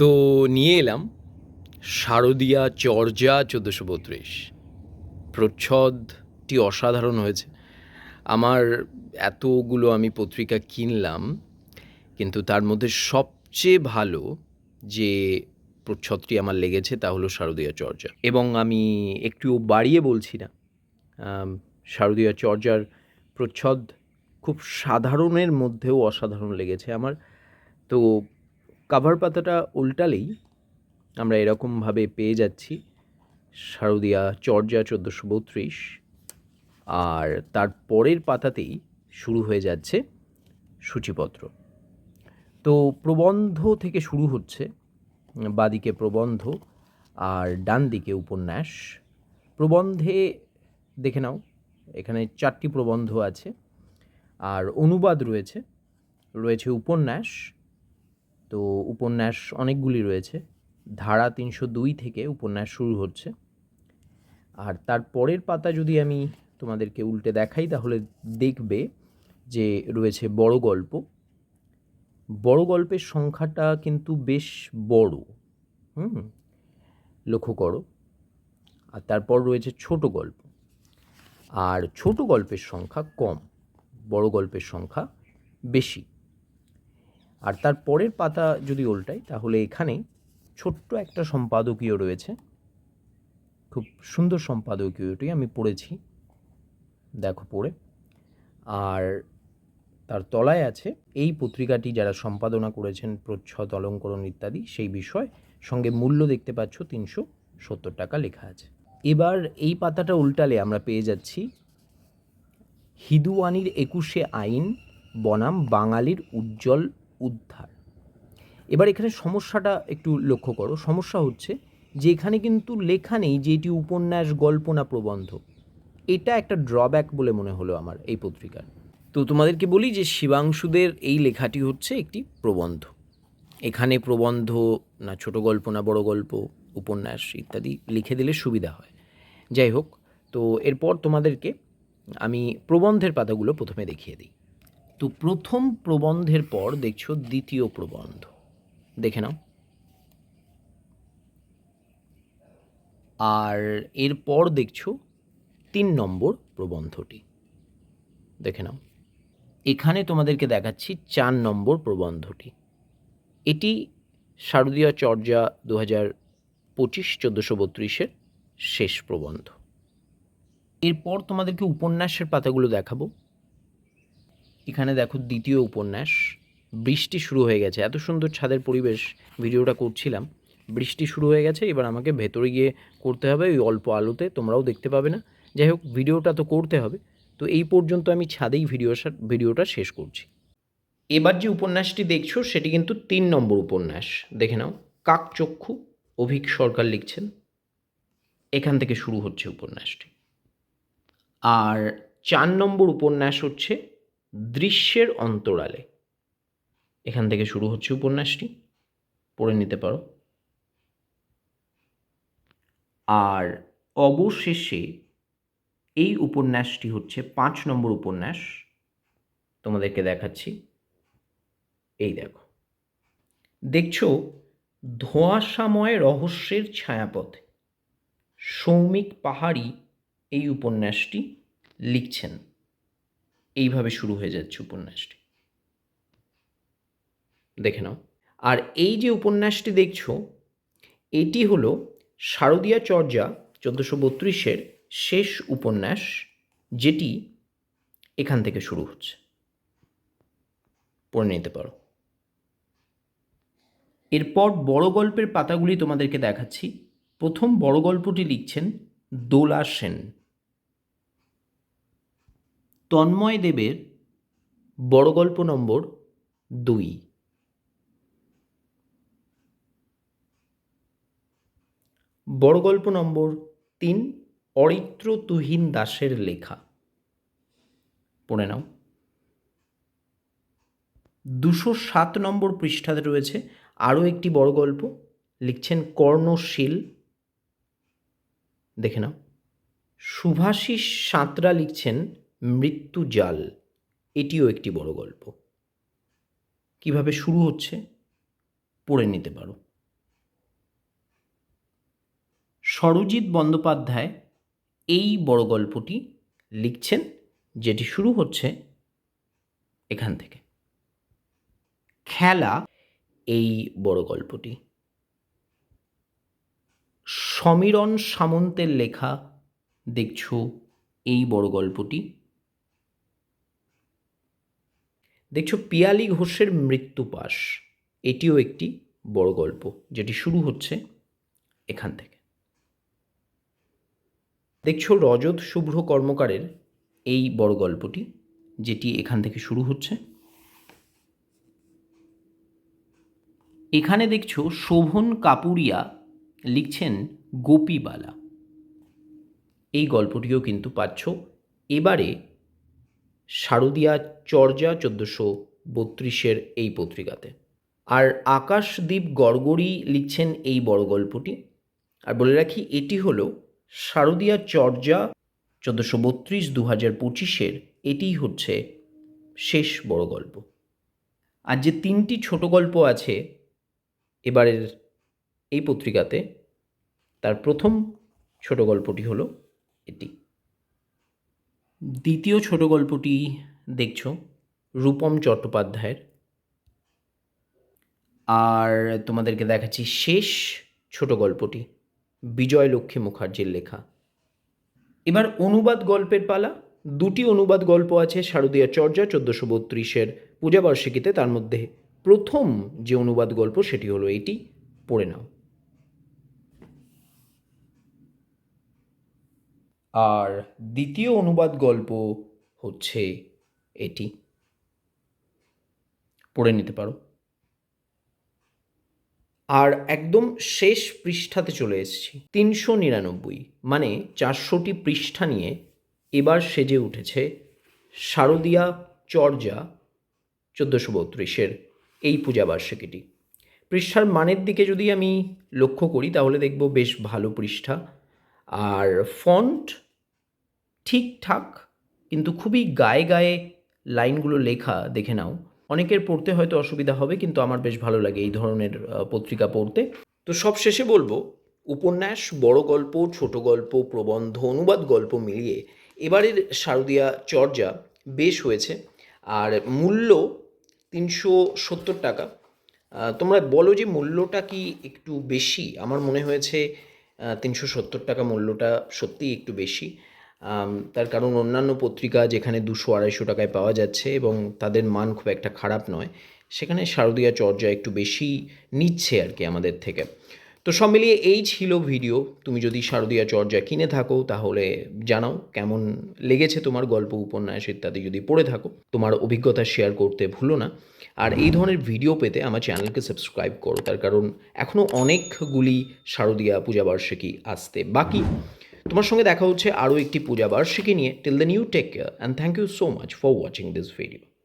তো নিয়ে এলাম শারদীয়া, চর্যা, চোদ্দোশো বত্রিশ। প্রচ্ছদটি অসাধারণ হয়েছে। আমার এতগুলো আমি পত্রিকা কিনলাম, কিন্তু তার মধ্যে সবচেয়ে ভালো যে প্রচ্ছদটি আমার লেগেছে তা হলো শারদীয়া, চর্যা। এবং আমি একটু বাড়িয়ে বলছি না শারদীয়া, চর্যার প্রচ্ছদ খুব সাধারণের মধ্যেও অসাধারণ লেগেছে আমার। তো কাভার পাতাটা উল্টালেই আমরা এরকমভাবে পেয়ে যাচ্ছি। শারদিয়া, চর্যা চোদ্দোশো বত্রিশ। আর তার পরের পাতাতেই শুরু হয়ে যাচ্ছে সূচিপত্র। তো প্রবন্ধ থেকে শুরু হচ্ছে, বাদিকে প্রবন্ধ আর ডান দিকে উপন্যাস। প্রবন্ধে দেখে নাও, এখানে চারটি প্রবন্ধ আছে। আর অনুবাদ রয়েছে রয়েছে উপন্যাস তো উপন্যাস অনেকগুলি রয়েছে। ধারা তিনশো দুই থেকে উপন্যাস শুরু হচ্ছে। আর তার পরের পাতা যদি আমি তোমাদেরকে উল্টে দেখাই, তাহলে দেখবে যে রয়েছে বড় গল্প। বড় গল্পের সংখ্যাটা কিন্তু বেশ বড়। হুম, লক্ষ্য করো। আর তারপর রয়েছে ছোট গল্প। আর ছোট গল্পের সংখ্যা কম, বড় গল্পের সংখ্যা বেশি। আর তার পরের পাতা যদি উল্টাই, তাহলে এখানে ছোট্ট একটা সম্পাদকীয় রয়েছে। খুব সুন্দর সম্পাদকীয়টি আমি পড়েছি। দেখো পড়ে। আর তার তলায় আছে, এই পত্রিকাটি যারা সম্পাদনা করেছেন, প্রচ্ছদ, অলঙ্করণ ইত্যাদি, সেই বিষয়। সঙ্গে মূল্য দেখতে পাচ্ছ, তিনশো সত্তর টাকা লেখা আছে। এবার এই পাতাটা উল্টালে আমরা পেয়ে যাচ্ছি হিদুয়ানির একুশে আইন বনাম বাঙালির উজ্জ্বল উদ্ধার। এবার এখানে সমস্যাটা একটু লক্ষ্য করো। সমস্যা হচ্ছে যে এখানে কিন্তু লেখা নেই যে এটি উপন্যাস গল্প না প্রবন্ধ। এটা একটা ড্রব্যাক বলে মনে হলো আমার এই পত্রিকার। তো তোমাদেরকে বলি যে শিবাংশুদের এই লেখাটি হচ্ছে একটি প্রবন্ধ। এখানে প্রবন্ধ না ছোট গল্প না বড় গল্প, উপন্যাস ইত্যাদি লিখে দিলে সুবিধা হয়। যাই হোক, তো এরপর তোমাদেরকে আমি প্রবন্ধের পাতাগুলো প্রথমে দেখিয়ে দিই। তো প্রথম প্রবন্ধের পর দেখছ দ্বিতীয় প্রবন্ধ। দেখে নাও। আর এরপর দেখছ তিন নম্বর প্রবন্ধটি। দেখে নাও। এখানে তোমাদেরকে দেখাচ্ছি চার নম্বর প্রবন্ধটি। এটি শারদীয় চর্যা দু হাজার পঁচিশ চোদ্দোশো বত্রিশের শেষ প্রবন্ধ। এরপর তোমাদেরকে উপন্যাসের পাতাগুলো দেখাবো। এখানে দেখো দ্বিতীয় উপন্যাস, বৃষ্টি শুরু হয়ে গেছে। এত সুন্দর ছাদের পরিবেশ ভিডিওটা করছিলাম। বৃষ্টি শুরু হয়ে গেছে, এবার আমাকে ভেতরে গিয়ে করতে হবে, ওই অল্প আলোতে, তোমরাও দেখতে পাবে না। যাই হোক, ভিডিওটা তো করতে হবে। তো এই পর্যন্ত আমি ছাদেই ভিডিও ভিডিওটা শেষ করছি। এবার যে উপন্যাসটি দেখছ, সেটি কিন্তু তিন নম্বর উপন্যাস। দেখে নাও, কাকচক্ষু, অভিক সরকার লিখছেন। এখান থেকে শুরু হচ্ছে উপন্যাসটি। আর চার নম্বর উপন্যাস হচ্ছে দৃশ্যের অন্তরালে। এখান থেকে শুরু হচ্ছে উপন্যাসটি, পড়ে নিতে পারো। আর অবশেষে এই উপন্যাসটি হচ্ছে পাঁচ নম্বর উপন্যাস। তোমাদেরকে দেখাচ্ছি। এই দেখো। দেখছ, ধোঁয়াশাময় রহস্যের ছায়াপথে সৌমিক পাহাড়ি এই উপন্যাসটি লিখছেন। এইভাবে শুরু হয়ে যাচ্ছে উপন্যাসটি। দেখে নাও। আর এই যে উপন্যাসটি দেখছ, এটি হলো শারদীয়া চর্যা চোদ্দোশো বত্রিশের শেষ উপন্যাস, যেটি এখান থেকে শুরু হচ্ছে। পড়ে নিতে পারো। এরপর বড় গল্পের পাতাগুলি তোমাদেরকে দেখাচ্ছি। প্রথম বড় গল্পটি লিখছেন দোলা সেন। তন্ময় দেবের বড় গল্প নম্বর দুই। বড় গল্প নম্বর তিন, অরিত্র তুহিন দাসের লেখা। পড়ে নাও। দুশো সাত নম্বর পৃষ্ঠাতে রয়েছে আরও একটি বড় গল্প। লিখছেন কর্ণশীল। দেখে নাও। শুভাশিস সাঁতরা লিখছেন মৃত্যু জাল, এটিও একটি বড় গল্প। কীভাবে শুরু হচ্ছে, পড়ে নিতে পারো। সরজিৎ বন্দ্যোপাধ্যায় এই বড় গল্পটি লিখছেন, যেটি শুরু হচ্ছে এখান থেকে। খেলা এই বড় গল্পটি। সমীরণ সামন্তের লেখা দেখছ এই বড় গল্পটি। দেখছ পিয়ালি ঘোষের মৃত্যুপাশ এটিও একটি বড় গল্প, যেটি শুরু হচ্ছে এখান থেকে। দেখছ রজত শুভ্র কর্মকারের এই বড় গল্পটি, যেটি এখান থেকে শুরু হচ্ছে। এখানে দেখছ শোভন কাপুরিয়া লিখছেন গোপীবালা। এই গল্পটিও কিন্তু পাচ্ছ। এবারে শারদিয়া চর্যা চোদ্দোশো বত্রিশের এই পত্রিকাতে। আর আকাশদীপ গড়গড়ি লিখছেন এই বড় গল্পটি। আর বলে রাখি, এটি হল শারদিয়া চর্যা চোদ্দোশো বত্রিশ দু হাজার পঁচিশের, এটিই হচ্ছে শেষ বড় গল্প। আর যে তিনটি ছোট গল্প আছে এবারের এই পত্রিকাতে, তার প্রথম ছোট গল্পটি হলো এটি। দ্বিতীয় ছোট গল্পটি দেখছ, রূপম চট্টোপাধ্যায়ের। আর তোমাদেরকে দেখাচ্ছি শেষ ছোট গল্পটি, বিজয় লক্ষ্মী মুখার্জির লেখা। এবার অনুবাদ গল্পের পালা, দুটি অনুবাদ গল্প আছে শারদীয় চর্যা চোদ্দোশো বত্রিশের পূজাবার্ষিকীতে তার মধ্যে প্রথম যে অনুবাদ গল্প, সেটি হলো এটি, পড়ে নাও। আর দ্বিতীয় অনুবাদ গল্প হচ্ছে এটি। পড়ে নিতে পারো। আর একদম শেষ পৃষ্ঠাতে চলে এসেছি। তিনশো নিরানব্বই মানে চারশোটি পৃষ্ঠা নিয়ে এবার সেজে উঠেছে শারদীয়া চর্যা চোদ্দোশো বত্রিশের এই পূজাবার্ষিকীটি। পৃষ্ঠার মানের দিকে যদি আমি লক্ষ্য করি, তাহলে দেখব বেশ ভালো পৃষ্ঠা। আর ফন্ট ঠিকঠাক, কিন্তু খুবই গায়ে গায়ে লাইনগুলো লেখা দেখে নাও। অনেকের পড়তে হয়তো অসুবিধা হবে, কিন্তু আমার বেশ ভালো লাগে এই ধরনের পত্রিকা পড়তে। তো সব শেষে বলব, উপন্যাস, বড় গল্প, ছোট গল্প, প্রবন্ধ, অনুবাদ গল্প মিলিয়ে এবারের শারদীয়া চর্যা বেশ হয়েছে। আর মূল্য তিনশো সত্তর টাকা। তোমরা বলো যে মূল্যটা কি একটু বেশি? আমার মনে হয়েছে তিনশো সত্তর টাকা মূল্যটা সত্যিই একটু বেশি। তার কারণ অন্যান্য পত্রিকা যেখানে দুশো আড়াইশো টাকায় পাওয়া যাচ্ছে এবং তাদের মান খুব একটা খারাপ নয়, সেখানে শারদীয়া চর্যা একটু বেশি নিচ্ছে আর কি আমাদের থেকে। তো সব মিলিয়ে এই ছিল ভিডিও। তুমি যদি শারদীয়া চর্যা কিনে থাকো, তাহলে জানাও কেমন লেগেছে তোমার গল্প, উপন্যাস ইত্যাদি যদি পড়ে থাকো। তোমার অভিজ্ঞতা শেয়ার করতে ভুলো না। আর এই ধরনের ভিডিও পেতে আমার চ্যানেলকে সাবস্ক্রাইব করো। তার কারণ এখনও অনেকগুলি শারদীয়া পূজাবার্ষিকী আসতে বাকি। তোমার সঙ্গে দেখা হচ্ছে আরও একটি পূজা বার্ষিকী নিয়ে till the new take care and thank you so much for watching this video